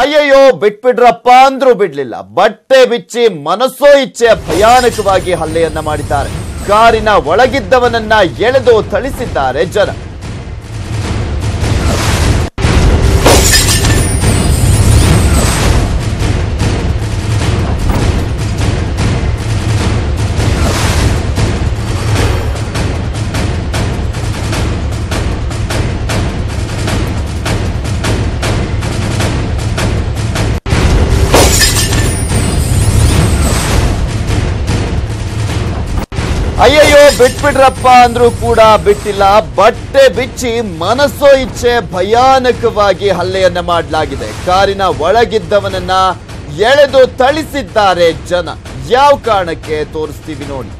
ಅಯ್ಯಯ್ಯೋ, ಬಿಟ್ಬಿಡ್ರಪ್ಪ ಅಂದ್ರೂ ಬಿಡ್ಲಿಲ್ಲ. ಬಟ್ಟೆ ಬಿಚ್ಚಿ ಮನಸ್ಸೋ ಇಚ್ಛೆ ಭಯಾನಕವಾಗಿ ಹಲ್ಲೆಯನ್ನ ಮಾಡಿದ್ದಾರೆ. ಕಾರಿನ ಒಳಗಿದ್ದವನನ್ನ ಎಳೆದು ಥಳಿಸಿದ್ದಾರೆ ಜನ. ಬಿಟ್ಬಿಡ್ರಪ್ಪ ಅಂದ್ರೂ ಕೂಡ ಬಿಟ್ಟಿಲ್ಲ. ಬಟ್ಟೆ ಬಿಚ್ಚಿ ಮನಸ್ಸೋ ಇಚ್ಛೆ ಭಯಾನಕವಾಗಿ ಹಲ್ಲೆಯನ್ನ ಮಾಡಲಾಗಿದೆ. ಕಾರಿನ ಒಳಗಿದ್ದವನನ್ನ ಎಳೆದು ಥಳಿಸಿದ್ದಾರೆ ಜನ. ಯಾವ ಕಾರಣಕ್ಕೆ ತೋರಿಸ್ತೀವಿ ನೋಡಿ.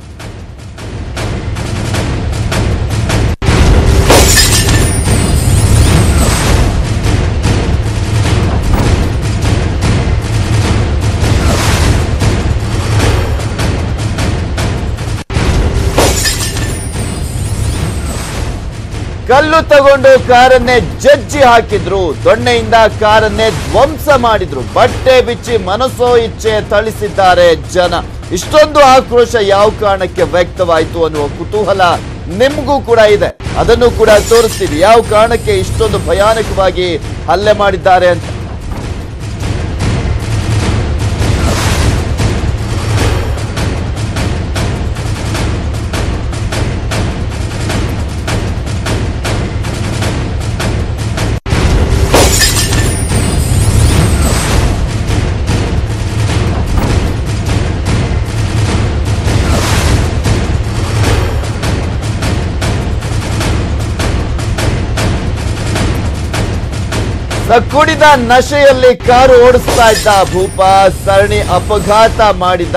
ಕಲ್ಲು ತಗೊಂಡು ಕಾರನ್ನೇ ಜಜ್ಜಿ ಹಾಕಿದ್ರು, ದೊಣ್ಣೆಯಿಂದ ಕಾರನ್ನೇ ಧ್ವಂಸ ಮಾಡಿದ್ರು. ಬಟ್ಟೆ ಬಿಚ್ಚಿ ಮನಸ್ಸೋ ಇಚ್ಛೆ ಥಳಿಸಿದ್ದಾರೆ ಜನ. ಇಷ್ಟೊಂದು ಆಕ್ರೋಶ ಯಾವ ಕಾರಣಕ್ಕೆ ವ್ಯಕ್ತವಾಯಿತು ಅನ್ನುವ ಕುತೂಹಲ ನಿಮ್ಗೂ ಕೂಡ ಇದೆ. ಅದನ್ನು ಕೂಡ ತೋರಿಸ್ತೀವಿ. ಯಾವ ಕಾರಣಕ್ಕೆ ಇಷ್ಟೊಂದು ಭಯಾನಕವಾಗಿ ಹಲ್ಲೆ ಮಾಡಿದ್ದಾರೆ ಅಂತ. ಕುಡಿದ ನಶೆಯಲ್ಲಿ ಕಾರು ಓಡಿಸ್ತಾ ಇದ್ದ ಭೂಪ ಸರಣಿ ಅಪಘಾತ ಮಾಡಿದ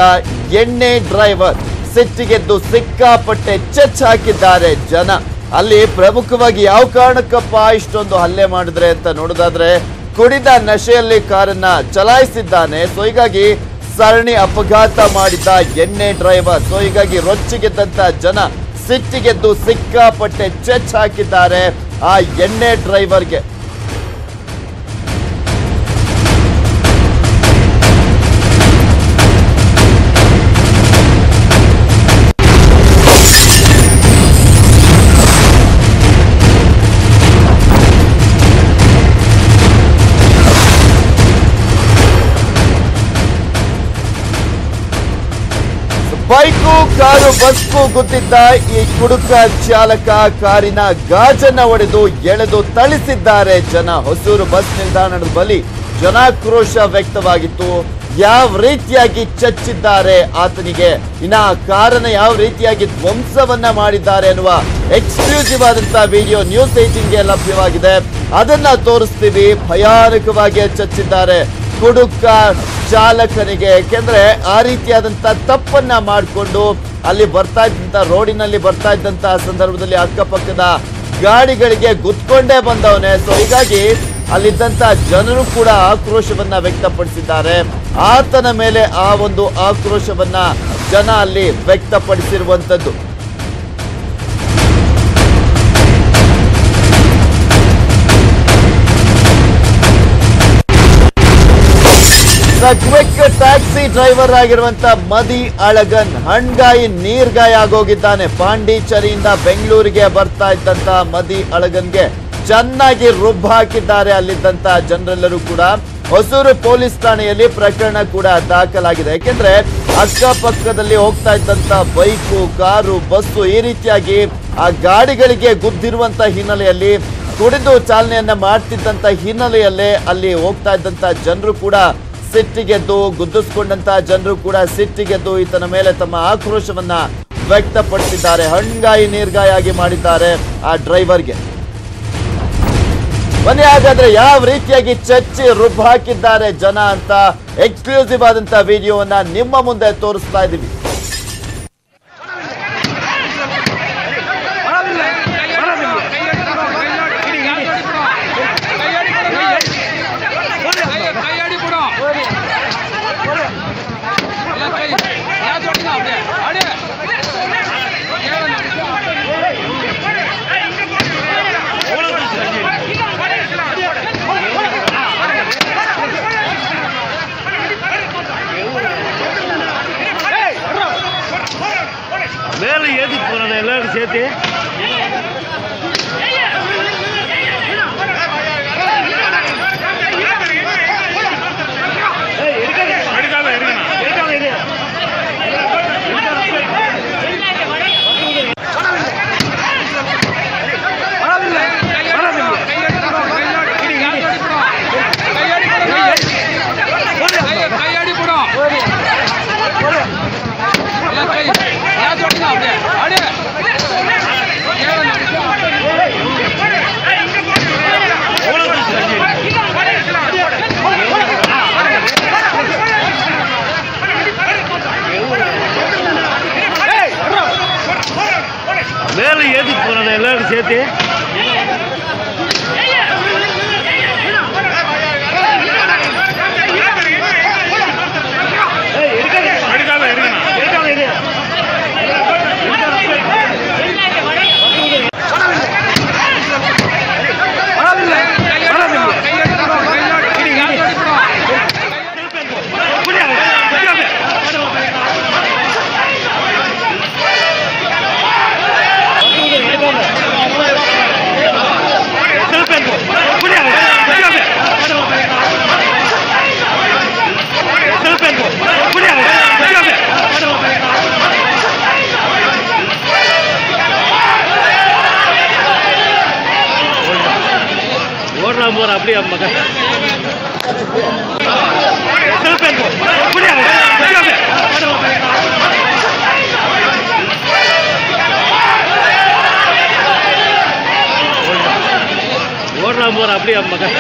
ಎಣ್ಣೆ ಡ್ರೈವರ್. ಸಿಟ್ಟಿಗೆದ್ದು ಸಿಕ್ಕಾಪಟ್ಟೆ ಚೆಚ್ ಹಾಕಿದ್ದಾರೆ ಜನ. ಅಲ್ಲಿ ಪ್ರಮುಖವಾಗಿ ಯಾವ ಕಾರಣಕ್ಕಪ್ಪ ಇಷ್ಟೊಂದು ಹಲ್ಲೆ ಮಾಡಿದ್ರೆ ಅಂತ ನೋಡೋದಾದ್ರೆ, ಕುಡಿದ ನಶೆಯಲ್ಲಿ ಕಾರನ್ನ ಚಲಾಯಿಸಿದ್ದಾನೆ. ಸೊ, ಹೀಗಾಗಿ ಸರಣಿ ಅಪಘಾತ ಮಾಡಿದ ಎಣ್ಣೆ ಡ್ರೈವರ್. ಸೊ, ಹೀಗಾಗಿ ರೊಚ್ಚಿಗೆದ್ದಂತ ಜನ ಸಿಟ್ಟಿಗೆದ್ದು ಸಿಕ್ಕಾಪಟ್ಟೆ ಚೆಚ್ ಹಾಕಿದ್ದಾರೆ ಆ ಎಣ್ಣೆ ಡ್ರೈವರ್ಗೆ. ಕಾರು ಬಸ್ಗೂ ಗುದ್ದಿದ್ದ ಈ ಕುಡುಕ ಚಾಲಕ ಕಾರಿನ ಗಾಜನ್ನ ಒಡೆದು ಎಳೆದು ತಳಿಸಿದ್ದಾರೆ ಜನ. ಹೊಸೂರು ಬಸ್ ನಿಲ್ದಾಣದ ಬಳಿ ಜನಾಕ್ರೋಶ ವ್ಯಕ್ತವಾಗಿತ್ತು. ಯಾವ ರೀತಿಯಾಗಿ ಚಚ್ಚಿದ್ದಾರೆ ಆತನಿಗೆ? ಇನ್ನ ಆ ಕಾರನ್ನ ಯಾವ ರೀತಿಯಾಗಿ ಧ್ವಂಸವನ್ನ ಮಾಡಿದ್ದಾರೆ ಅನ್ನುವ ಎಕ್ಸ್ಕ್ಲೂಸಿವ್ ಆದಂತಹ ವಿಡಿಯೋ ನ್ಯೂಸ್ ಏಟೀನ್ಗೆ ಲಭ್ಯವಾಗಿದೆ. ಅದನ್ನ ತೋರಿಸ್ತೀವಿ. ಭಯಾನಕವಾಗಿ ಚಚ್ಚಿದ್ದಾರೆ. ಕುಡುಕ ಚಾಲಕನಿಗೆ. ಯಾಕೆಂದ್ರೆ ಆ ರೀತಿಯಾದಂತ ತಪ್ಪನ್ನ ಮಾಡಿಕೊಂಡು ಅಲ್ಲಿ ಬರ್ತಾ ಇದ್ದಂತ, ರೋಡಿನಲ್ಲಿ ಬರ್ತಾ ಇದ್ದಂತ ಸಂದರ್ಭದಲ್ಲಿ ಅಕ್ಕಪಕ್ಕದ ಗಾಡಿಗಳಿಗೆ ಗುತ್ಕೊಂಡೇ ಬಂದವನೇ. ಸೊ ಹೀಗಾಗಿ ಅಲ್ಲಿದ್ದಂತ ಜನರು ಕೂಡ ಆಕ್ರೋಶವನ್ನ ವ್ಯಕ್ತಪಡಿಸಿದ್ದಾರೆ. ಆತನ ಮೇಲೆ ಆ ಒಂದು ಆಕ್ರೋಶವನ್ನ ಜನ ಅಲ್ಲಿ ವ್ಯಕ್ತಪಡಿಸಿರುವಂತದ್ದು ಕ್ವಿಕ್ ಟ್ಯಾಕ್ಸಿ ಡ್ರೈವರ್ ಆಗಿರುವಂತ ಮದಿ ಅಳಗನ್. ಹಣ್ಗಾಯಿ ನೀರ್ಗಾಯಿ ಆಗೋಗಿದ್ದಾನೆ. ಪಾಂಡಿಚೇರಿಯಿಂದ ಬೆಂಗಳೂರಿಗೆ ಬರ್ತಾ ಇದ್ದಂತ ಮದಿ ಅಳಗನ್ಗೆ ಚೆನ್ನಾಗಿ ರುಬ್ಬಾಕಿದ್ದಾರೆ ಅಲ್ಲಿದ್ದಂತ ಜನರೆಲ್ಲರೂ ಕೂಡ. ಹೊಸೂರು ಪೊಲೀಸ್ ಠಾಣೆಯಲ್ಲಿ ಪ್ರಕರಣ ಕೂಡ ದಾಖಲಾಗಿದೆ. ಯಾಕೆಂದ್ರೆ ಅಕ್ಕಪಕ್ಕದಲ್ಲಿ ಹೋಗ್ತಾ ಇದ್ದಂತ ಬೈಕು, ಕಾರು, ಬಸ್ಸು ಈ ರೀತಿಯಾಗಿ ಆ ಗಾಡಿಗಳಿಗೆ ಗುದ್ದಿರುವಂತ ಹಿನ್ನೆಲೆಯಲ್ಲಿ ಕುಡಿದು ಚಾಲನೆಯನ್ನ ಮಾಡ್ತಿದ್ದಂತ ಹಿನ್ನೆಲೆಯಲ್ಲೇ ಅಲ್ಲಿ ಹೋಗ್ತಾ ಇದ್ದಂತ ಜನರು ಕೂಡ ಸಿಟ್ಟಿಗೆದ್ದು ಗುದ್ದಿಸ್ಕೊಂಡಂತ ಜನರು ಕೂಡ ಸಿಟ್ಟಿಗೆದ್ದು ಈತನ ಮೇಲೆ ತಮ್ಮ ಆಕ್ರೋಶವನ್ನ ವ್ಯಕ್ತಪಡಿಸಿದ್ದಾರೆ. ಹಣ್ಗಾಯಿ ನೀರ್ಗಾಯಾಗಿ ಮಾಡಿದ್ದಾರೆ ಆ ಡ್ರೈವರ್ಗೆ. ಬನ್ನಿ ಹಾಗಾದ್ರೆ ಯಾವ ರೀತಿಯಾಗಿ ಚಚ್ಚಿ ರುಬ್ಬಾಕಿದ್ದಾರೆ ಜನ ಅಂತ ಎಕ್ಸ್ಕ್ಲೂಸಿವ್ ಆದಂತ ವಿಡಿಯೋವನ್ನ ನಿಮ್ಮ ಮುಂದೆ ತೋರಿಸ್ತಾ ಇದೀವಿ did? ஓடலாம் போற அப்படியே மகன் ஓடலாம் போற அப்படியே மகன்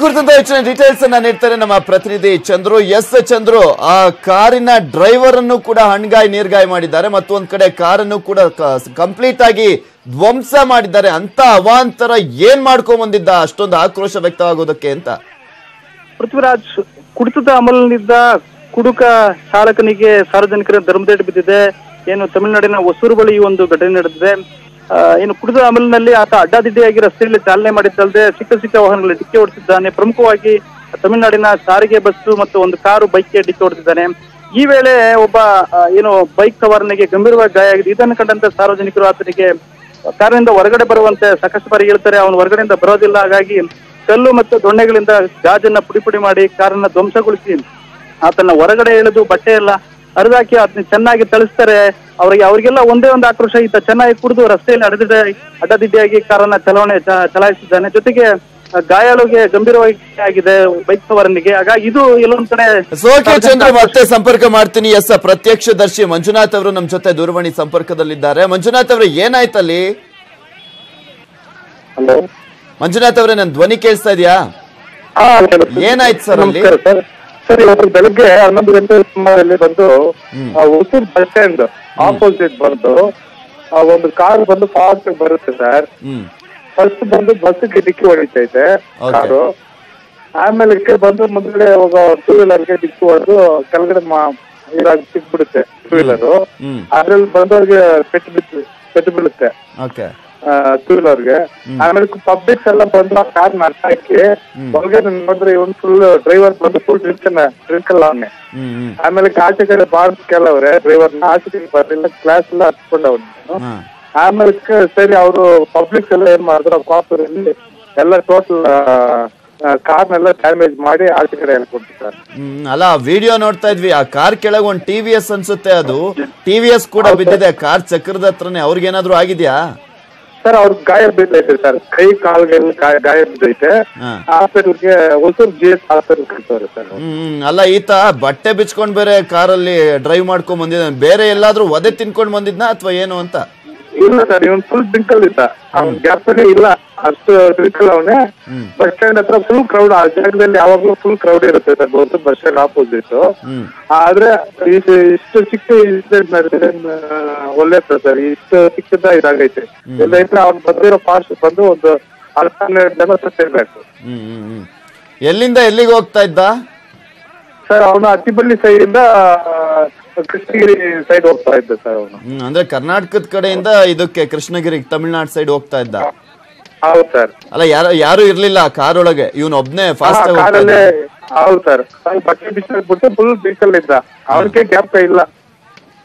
ಕುರಿತಂತ ಹೆಚ್ಚಿನ ಡೀಟೇಲ್ಸ್ ಅನ್ನ ನೀಡ್ತಾರೆ ನಮ್ಮ ಪ್ರತಿನಿಧಿ ಚಂದ್ರು, ಎಸ್ ಚಂದ್ರು. ಆ ಕಾರಿನ ಡ್ರೈವರ್ ಅನ್ನು ಕೂಡ ಹಣ್ಗಾಯಿ, ನೀರ್ಗಾಯಿ ಮಾಡಿದ್ದಾರೆ ಮತ್ತೊಂದ್ ಕಡೆ ಕಾರನ್ನು ಕೂಡ ಕಂಪ್ಲೀಟ್ ಆಗಿ ಧ್ವಂಸ ಮಾಡಿದ್ದಾರೆ. ಅಂತ ಅವಾಂತರ ಏನ್ ಮಾಡ್ಕೊಂಡ್ ಬಂದಿದ್ದ? ಅಷ್ಟೊಂದು ಆಕ್ರೋಶ ವ್ಯಕ್ತವಾಗೋದಕ್ಕೆ ಅಂತ. ಪೃಥ್ವಿರಾಜ್, ಕುಡಿತದ ಅಮಲಿನಿಂದ ಕುಡುಕ ಚಾಲಕನಿಗೆ ಸಾರ್ವಜನಿಕರ ಧರ್ಮದೇಟು ಬಿದ್ದಿದೆ. ಏನು ತಮಿಳುನಾಡಿನ ಹೊಸೂರು ಬಳಿ ಒಂದು ಘಟನೆ ನಡೆದಿದೆ. ಏನು ಕುಡಿದ ಅಮಲಿನಲ್ಲಿ ಆತ ಅಡ್ಡಾದಿಡ್ಡಿಯಾಗಿ ರಸ್ತೆಯಲ್ಲಿ ಚಾಲನೆ ಮಾಡಿದ್ದಲ್ಲದೆ ಚಿಕ್ಕ ಚಿಕ್ಕ ವಾಹನಗಳಲ್ಲಿ ಡಿಕ್ಕಿ ಹೊಡೆಸಿದ್ದಾನೆ ಪ್ರಮುಖವಾಗಿ ತಮಿಳುನಾಡಿನ ಸಾರಿಗೆ ಬಸ್ಸು ಮತ್ತು ಒಂದು ಕಾರು ಬೈಕ್ಗೆ ಡಿಕ್ಕಿ ಹೊಡೆದಿದ್ದಾನೆ. ಈ ವೇಳೆ ಒಬ್ಬ ಏನು ಬೈಕ್ ಸವಾರನಿಗೆ ಗಂಭೀರವಾಗಿ ಗಾಯ ಆಗಿದೆ. ಇದನ್ನು ಕಂಡಂತ ಸಾರ್ವಜನಿಕರು ಆತನಿಗೆ ಕಾರಿನಿಂದ ಹೊರಗಡೆ ಬರುವಂತೆ ಸಾಕಷ್ಟು ಬಾರಿ ಹೇಳ್ತಾರೆ. ಅವನು ಹೊರಗಡೆಯಿಂದ ಬರೋದಿಲ್ಲ. ಹಾಗಾಗಿ ಕಲ್ಲು ಮತ್ತು ದೊಣ್ಣೆಗಳಿಂದ ಗಾಜನ್ನ ಪುಡಿ ಪುಡಿ ಮಾಡಿ ಕಾರನ್ನ ಧ್ವಂಸಗೊಳಿಸಿ ಆತನ ಹೊರಗಡೆ ಎಳೆದು ಬಟ್ಟೆ ಎಲ್ಲ ಹರಿದಾಕಿ ಆತನ ಚೆನ್ನಾಗಿ ಥಳಿಸ್ತಾರೆ. ಅವರಿಗೆ ಅವರಿಗೆಲ್ಲ ಒಂದೇ ಒಂದು ಆಕ್ರೋಶ ಇತ್ತ. ಚೆನ್ನಾಗಿ ಕುಡಿದು ರಸ್ತೆಯಲ್ಲಿ ಅಡದಿಡ್ಡ ಅಡ್ಡದಿಡ್ಡಿಯಾಗಿ ಕಾರನ್ನ ಚಲಾವಣೆ ಚಲಾಯಿಸಿದ್ದಾನೆ. ಜೊತೆಗೆ ಗಾಯಾಳುಗೆ ಗಂಭೀರವಾಗಿ ಆಗಿದೆ ಬೈಕ್ ಸವಾರನಿಗೆ. ಹಾಗಾಗಿ ಇದು ಎಲ್ಲೊಂದ್ ಕಡೆ ಸೋಕೆ ಚಂದ್ರ ಮತ್ತೆ ಸಂಪರ್ಕ ಮಾಡ್ತೀನಿ. ಎಸ್ ಪ್ರತ್ಯಕ್ಷದರ್ಶಿ ಮಂಜುನಾಥ್ ಅವರು ನಮ್ ಜೊತೆ ದೂರವಾಣಿ ಸಂಪರ್ಕದಲ್ಲಿದ್ದಾರೆ. ಮಂಜುನಾಥ್ ಅವರು ಏನಾಯ್ತು ಅಲ್ಲಿ ಮಂಜುನಾಥ್ ಅವರೇ ನನ್ ಧ್ವನಿ ಕೇಳಿಸ್ತಾ ಇದೆಯಾ? ಏನಾಯ್ತು ಸರ್ ಅಲ್ಲಿ? ಸರ್. ಇವತ್ತು ಬೆಳಗ್ಗೆ ಹನ್ನೊಂದು ಗಂಟೆ ಸುಮಾರಲ್ಲಿ ಬಂದು ಆ, ಹೊಸೂರು ಬಸ್ ಸ್ಟ್ಯಾಂಡ್ ಆಪೋಸಿಟ್ ಬಂದು ಆ ಒಂದು ಕಾರ್ ಬಂದು ಫಾಸ್ಟ್ ಬರುತ್ತೆ ಸರ್. ಫಸ್ಟ್ ಬಂದು ಬಸ್ ಡಿಕ್ಕಿ ಹೊಡಿತೈತೆ. ಕಾರು. ಆಮೇಲೆ ಬಂದು ಮುಂದ್ಗಡೆ ಟೂ ವೀಲರ್ಗೆ ಡಿಕ್ಕಿ ಹೊಡೆದು ಕೆಳಗಡೆ ಇದಾಗಿ ಸಿಕ್ಬಿಡುತ್ತೆ ಟೂ ವೀಲರ್ ಅದ್ರಲ್ಲಿ ಬಂದವ್ರಿಗೆ ಪೆಟ್ಟು ಬಿದ್ದು ಪೆಟ್ಟು ಬೀಳುತ್ತೆ. ಟೂ ವೀಲರ್ಗೆ ಆಮೇಲೆ ಪಬ್ಲಿಕ್ಸ್ ಎಲ್ಲ ಬಂದು ಆ ಕಾರ್ ನಡ್ಸಾಕಿ ಒಳಗಡೆ ನೋಡಿದ್ರೆ ಇವನ್ ಫುಲ್ ಡ್ರೈವರ್ ಬಂದು ಫುಲ್ ಡ್ರಿಂಕ್ ಡ್ರಿಂಕ್ ಅಲ್ಲ ಅವನೇ. ಆಮೇಲೆ ಆಚೆ ಕಡೆ ಬಾರ್ಸ್ ಕೆಲವ್ರೆ ಡ್ರೈವರ್ನ ಆಚೆ ಕಡೆ ಬರ್ಲಿಲ್ಲ ಕ್ಲಾಸ್ ಎಲ್ಲ ಹಚ್ಕೊಂಡು ಅವನು. ಆಮೇಲೆ ಸರಿ ಅವರು ಪಬ್ಲಿಕ್ಸ್ ಎಲ್ಲ ಏನ್ ಮಾಡಿದ್ರು ಕಾಪುರಲ್ಲಿ ಎಲ್ಲ ಟೋಟಲ್ ಕಾರ್ನೆಲ್ಲ ಡ್ಯಾಮೇಜ್ ಮಾಡಿ ಆಚೆ ಕಡೆ ಹೇಳ್ಕೊಟ್ಟಿದ್ದಾರೆ ಅಲ್ಲ ವಿಡಿಯೋ ನೋಡ್ತಾ ಇದ್ವಿ ಆ ಕಾರ್ ಕೆಳಗೆ ಒಂದ್ ಟಿವಿಎಸ್ ಅನ್ಸುತ್ತೆ ಅದು. ಟಿವಿಎಸ್ ಕೂಡ ಬಿದ್ದಿದೆ ಕಾರ್ ಚಕ್ರದ ಹತ್ರನೇ. ಅವ್ರಿಗೇನಾದ್ರೂ ಆಗಿದ್ಯಾ? ಸರ್ ಅವ್ರ ಗಾಯ ಬಿದ್ದೈತೆ ಸರ್. ಕೈ ಕಾಲ್ಗೆಲ್ಲ ಗಾಯ ಬಿದ್ದೈತೆ. ಹಾಸ್ಪಿಟಲ್ಗೆ ಹೊಸೂರು ಜಿ ಎಸ್ ಹಾಸ್ಪಿಟಲ್ ಕಳ್ಸವ್ರೆ ಸರ್. ಹ್ಮ್ ಅಲ್ಲ ಈತ ಬಟ್ಟೆ ಬಿಚ್ಕೊಂಡ್ ಬೇರೆ ಕಾರಲ್ಲಿ ಡ್ರೈವ್ ಮಾಡ್ಕೊಂಡ್ ಬಂದಿದ್ದಾನೆ. ಬೇರೆ ಎಲ್ಲಾದ್ರೂ ಒದೆ ತಿನ್ಕೊಂಡ್ ಬಂದಿದ್ನಾ ಅಥವಾ ಏನು ಅಂತ? ಇಲ್ಲ ಸರ್ ಇವನ್ ಫುಲ್ ಡ್ರಿಂಕಲ್ ಇದ್ದ. ಅವ್ನ್ ಗ್ಯಾಪ್ ಇಲ್ಲ ಅಷ್ಟು ಡ್ರಿಂಕಲ್ ಅವನೇ. ಬಸ್ ಸ್ಟ್ಯಾಂಡ್ ಹತ್ರ ಫುಲ್ ಕ್ರೌಡ್ ಆ ಜಾಗದಲ್ಲಿ ಯಾವಾಗ್ಲೂ ಫುಲ್ ಕ್ರೌಡ್ ಇರುತ್ತೆ sir Gautam bus stand opposite ಆದ್ರೆ ಇಷ್ಟು ಇಷ್ಟು ಚಿಕ್ಕ ಇನ್ಸಿಡೆಂಟ್ ನಡೆದಿದೆ ಒಳ್ಳೆ ಸರ್ ಇಷ್ಟು ಚಿಕ್ಕದ ಇದಾಗೈತೆ. ಎಲ್ಲ ಇದ್ರೆ ಅವ್ನು ಬಂದಿರೋ ಫಾಸ್ಟ್ ಬಂದು ಒಂದು ಅರ್ಧ ಹನ್ನೆರಡು ಜನ ಸತ್ತಿರ್ಬೇಕು. ಹ್ಮ್ ಎಲ್ಲಿಂದ ಎಲ್ಲಿಗೆ ಹೋಗ್ತಾ ಇದ್ದ? ಸರ್ ಅವನು ಅತ್ತಿಬಳ್ಳಿ ಸೈಡಿಂದ ಕೃಷ್ಣಗಿರಿ ಸೈಡ್ ಹೋಗ್ತಾ ಇದ್ದೆ ಸರ್ ಅವನು. ಅಂದ್ರೆ ಕರ್ನಾಟಕದ ಕಡೆಯಿಂದ ಇದಕ್ಕೆ ಕೃಷ್ಣಗಿರಿ ತಮಿಳ್ನಾಡು ಸೈಡ್ ಹೋಗ್ತಾ ಇದ್ದ? ಹೌದು ಸರ್ ಅಲ್ಲ ಯಾರು ಯಾರು ಇರ್ಲಿಲ್ಲ ಕಾರ್ ಒಳಗೆ ಇವನ್ ಒಬ್ನೇ ಫಾಸ್ಟ್ ಕಾರಲ್ಲೇ ಹೌದು ಸರ್ ಬಟ್ಟೆ ಬಿಸಿಬಿಟ್ಟು ಫುಲ್ ಬೀಕಲ್ ಇದ್ದ. ಅವನಿಗೆ ಗ್ಯಾಪ್ ಇಲ್ಲ.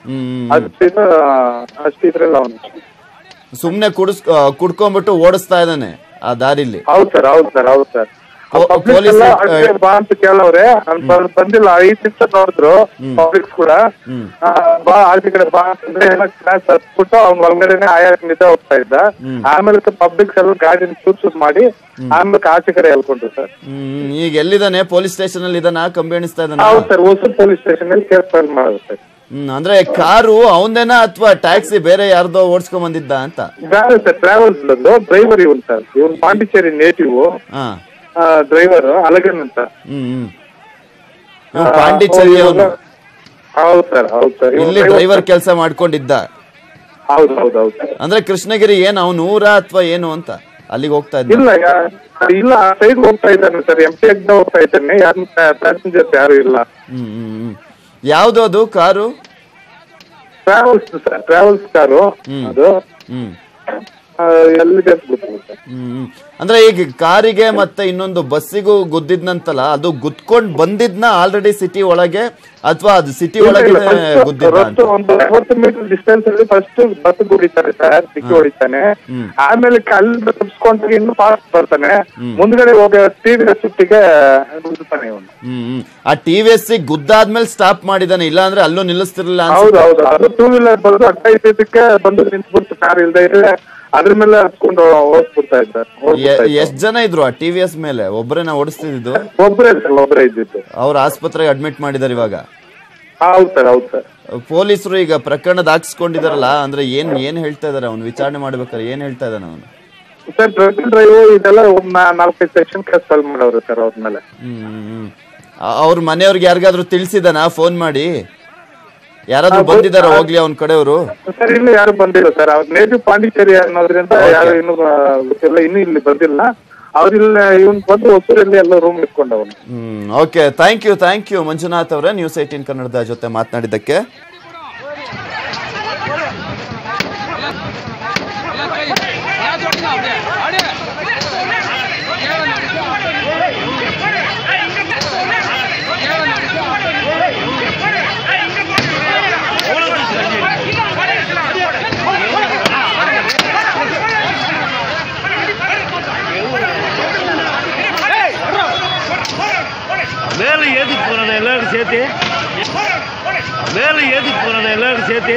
ಹ್ಮ್ ಅಷ್ಟಿದ ಅಷ್ಟಿದ್ರಲ್ಲ ಅವನು. ಸುಮ್ನೆ ಕುಡಿಸ್ ಕುಡ್ಕೊಂಡ್ಬಿಟ್ಟು ಓಡಿಸ್ತಾ ಇದ್ದಾನೆ ಆ ದಾರಿಲಿ. ಹೌದು ಸರ್ ಹೌದು ಸರ್ ಹೌದು ಸರ್ ಬಾ ಅಂತ ಕೇಳವ್ರೆ. ಬಂದಿಲ್ಲ ಐದ್ ನಿಮಿಷ ನೋಡಿದ್ರು ಪಬ್ಲಿಕ್ಸ್ ಕೂಡ. ಬಾ ಆಚೆ ಕಡೆ ಬಾ ಅಂತಂದ್ರೆ ಎಲ್ಲ ಕ್ಲಾಸ್ ಹತ್ಬಿಟ್ಟು ಅವ್ನ ಒಳಗಡೆನೆ ಆಯಾ ನಿದ್ದೆ ಹೋಗ್ತಾ ಇದ್ದ. ಆಮೇಲೆ ಪಬ್ಲಿಕ್ಸ್ ಎಲ್ಲ ಗಾಡಿನ ಚೂರ್ ಮಾಡಿ ಆಮೇಲೆ ಆಚೆ ಕಡೆ ಹೇಳ್ಕೊಂಡ್ರು ಸರ್. ಈಗ ಎಲ್ಲಿದ್ದಾನೆ? ಪೊಲೀಸ್ ಸ್ಟೇಷನ್ ಅಲ್ಲಿ ಇದಾನ ಕಂಬಿ ಎಣಿಸ್ತಾ ಇದ್ದಾನೆ? ಹೌದು ಸರ್ ಹೊಸ ಪೊಲೀಸ್ ಸ್ಟೇಷನ್ ಅಲ್ಲಿ ಕೇಸ್ ಫೈಲ್ ಮಾಡೋದು ಸರ್ ಹ್ಮ್ ಅಂದ್ರೆ ಕಾರು ಅವಂದೇನಾ ಅಥವಾ ಟ್ಯಾಕ್ಸಿ ಬೇರೆ ಯಾರ್ದೋ ಓಡಿಸ್ಕೊಂಡ್ ಬಂದಿದ್ದ ಅಂತ? ಟ್ರಾವೆಲ್ಸ್ ಡ್ರೈವರ್ ಇವನ್ ಸರ್. ಇವನ್ ಪಾಂಡಿಚೇರಿ ನೇಟಿವ್ ಹಾ. ಡ್ರೈವರ್ ಅಲಗನ್ ಅಂತ. ಪಾಂಡಿಚೇರಿ ಅವನು. ಹೌದು ಸರ್ ಹೌದು ಸರ್. ಇಲ್ಲಿ ಡ್ರೈವರ್ ಕೆಲಸ ಮಾಡ್ಕೊಂಡಿದ್ದ. ಹೌದು ಹೌದು ಹೌದು ಅಂದ್ರೆ ಕೃಷ್ಣಗಿರಿ ಏನ್ ಅವನು ಊರ ಅಥವಾ ಏನು ಅಂತ? ಅಲ್ಲಿಗೆ ಹೋಗ್ತಾ ಇದ್ದ? ಇಲ್ಲ ಇಲ್ಲ ಆ ಸೈಡ್ ಹೋಗ್ತಾ ಇದ್ದಾನೆ ಸರ್. ಎಂ ಟಿ ಹೋಗ್ತಾ ಇದ್ದಾನೆ. ಯಾರು ಪ್ಯಾಸೆಂಜರ್ಸ್ ಯಾರು ಇಲ್ಲ. ಯಾವ್ದು ಅದು ಕಾರು? Travels travels car. ಹ್ಮ್. ಅದು. ಎಲ್ಲಿದೆ ಅಂತ ಗೊತ್ತಿಲ್ಲ ಸರ್ ಹ್ಮ್ ಹ್ಮ್. ಅಂದ್ರೆ ಈಗ ಕಾರಿಗೆ ಮತ್ತೆ ಇನ್ನೊಂದು ಬಸ್ಸಿಗೂ ಗುದ್ದಿದ್ನಂತಲ್ಲ ಅದು ಗುದ್ಕೊಂಡ್ ಬಂದಿದ್ನ ಆಲ್ರೆಡಿ ಸಿಟಿ ಒಳಗೆ ಅಥವಾ ಅದು ಸಿಟಿ ಒಳಗೆ ಗುದ್ದಿದ್ದ ಫಸ್ಟ್ ಒಂದು ಐವತ್ತು ಮೀಟರ್ ಡಿಸ್ಟೆನ್ಸ್ ಅಲ್ಲಿ ಫಸ್ಟ್ ಬಸ್ ಹೊಡಿತಾರೆ ಸರ್ ಸಿಕ್ಕಿ ಹೊಡಿತಾನೆ. ಆಮೇಲೆ ಕಲ್ಲು ತಪ್ಪಿಸ್ಕೊಂಡ್ರೆ ಇನ್ನು ಫಾಸ್ಟ್ ಬರ್ತಾನೆ. ಮುಂದ್ಗಡೆ ಹೋಗಿ ಟಿವಿಎಸ್ ಗುದ್ದುತ್ತಾನೆ ಇವನು. Hmm hmm. ಆ ಟಿ ವಿ ಎಸ್ ಗುದ್ದಾದ್ಮೇಲೆ ಸ್ಟಾಪ್ ಮಾಡಿದಾನೆ ಇಲ್ಲ ಅಂದ್ರೆ ಅಲ್ಲೂ ನಿಲ್ಲಿಸ್ತಿರ್ಲಿಲ್ಲ ಹೌದು ಹೌದು. ಅದು ಟೂ ವೀಲರ್ ಬಂದು ಅಡ್ಡ ಇದ್ದಿದ್ದಕ್ಕೆ ಬಂದು ನಿಂತ್ಬಿಡ್ತು. ಕಾರ್ ಇಲ್ದೇ ಅದ್ರ ಮೇಲೆ ಹಚ್ಕೊಂಡು ಓಡಿಸ್ಬಿಡ್ತಾ ಇದ್ದ ಎ- ಎಷ್ಟ್ ಜನ ಇದ್ರು ಆ ಟಿವಿಎಸ್ ಮೇಲೆ? ಒಬ್ಬರೇನ ಓಡಿಸ್ತಿದ್ದು ಒಬ್ಬರೇ ಒಬ್ಬರೇ ಇದ್ದಿದ್ದು. ಅವ್ರ ಆಸ್ಪತ್ರೆಗೆ ಅಡ್ಮಿಟ್ ಮಾಡಿದಾರೆ ಇವಾಗ? ಹೌದು ಸರ್ ಹೌದು ಸರ್. ಪೊಲೀಸರು ಈಗ ಪ್ರಕರಣ ದಾಖಿಸ್ಕೊಂಡಿದಾರಲ್ಲ ಅಂದ್ರೆ ಏನ್ ಏನ್ ಹೇಳ್ತಾ ಇದಾರೆ ಅವ್ನು? ವಿಚಾರಣೆ ಮಾಡ್ಬೇಕಾದ್ರೆ ಏನ್ ಹೇಳ್ತಾ ಇದ್ದಾನೆ ಅವನು? ಸರ್ ಡ್ರಗ್ ಡ್ರೈವ್ ಇದೆಲ್ಲ ನಾಲ್ಕೈದು ಸೆಕ್ಷನ್ ಕೇಸ್ ಫೈಲ್ ಮಾಡವ್ರೆ ಸರ್ ಅವ್ರ ಮೇಲೆ. ಅವ್ರ ಮನೆಯವ್ರಿಗೆ ಯಾರಿಗಾದ್ರೂ ತಿಳಿಸಿದಾನ ಫೋನ್ ಮಾಡಿ. ಯಾರಾದ್ರೂ ಬಂದಿದಾರ ಹೋಗ್ಲಿ ಅವ್ನ ಕಡೆಯವರು? ಸರ್ ಇನ್ನು ಯಾರು ಬಂದಿಲ್ಲ ಸರ್. ಅವ್ರ ನೇಟಿವ್ ಪಾಂಡಿಚೇರಿ ಅನ್ನೋದ್ರಿಂದ ಯಾರು ಇನ್ನು ಗೊತ್ತಿಲ್ಲ. ಇನ್ನು ಇಲ್ಲಿ ಬಂದಿಲ್ಲ. ಅವ್ರಿಲ್ಲ ಇವನ್ ಬಂದು ಹೊಸೂರಲ್ಲಿ ಎಲ್ಲ room ಇಟ್ಕೊಂಡವನು. Okay thank you thank you Manjunath ಅವರೇ. ನ್ಯೂಸ್ ಏಟೀನ್ ಕನ್ನಡದ ಜೊತೆ ಮಾತನಾಡಿದ್ದಕ್ಕೆ. சேர்த்து. மேலே ஏற்றிட்டு போனதை எல்லாரும் சேர்த்து?